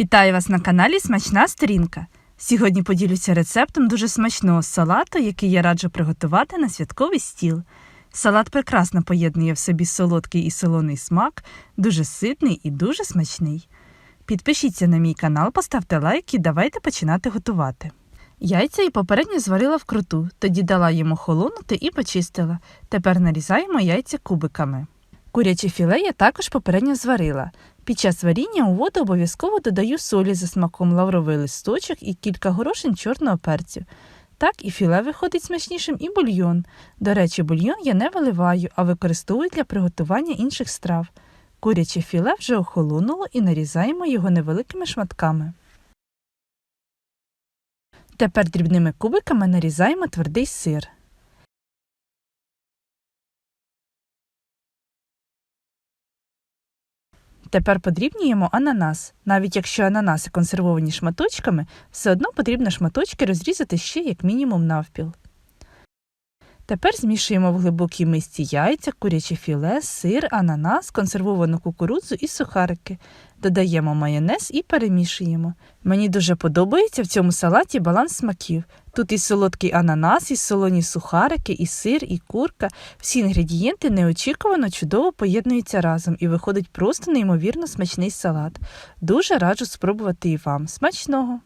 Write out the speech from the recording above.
Вітаю вас на каналі Смачна сторінка. Сьогодні поділюся рецептом дуже смачного салату, який я раджу приготувати на святковий стіл. Салат прекрасно поєднує в собі солодкий і солоний смак, дуже ситний і дуже смачний. Підпишіться на мій канал, поставте лайк і давайте починати готувати. Яйця я попередньо зварила вкруту, тоді дала йому холонути і почистила. Тепер нарізаємо яйця кубиками. Куряче філе я також попередньо зварила. Під час варіння у воду обов'язково додаю солі за смаком лавровий листочок і кілька горошин чорного перцю. Так і філе виходить смачнішим, і бульйон. До речі, бульйон я не виливаю, а використовую для приготування інших страв. Куряче філе вже охолонуло і нарізаємо його невеликими шматками. Тепер дрібними кубиками нарізаємо твердий сир. Тепер подрібнюємо ананас. Навіть якщо ананаси консервовані шматочками, все одно потрібно шматочки розрізати ще як мінімум навпіл. Тепер змішуємо в глибокій мисці яйця, куряче філе, сир, ананас, консервовану кукурудзу і сухарики. Додаємо майонез і перемішуємо. Мені дуже подобається в цьому салаті баланс смаків. Тут і солодкий ананас, і солоні сухарики, і сир, і курка. Всі інгредієнти неочікувано чудово поєднуються разом і виходить просто неймовірно смачний салат. Дуже раджу спробувати і вам. Смачного!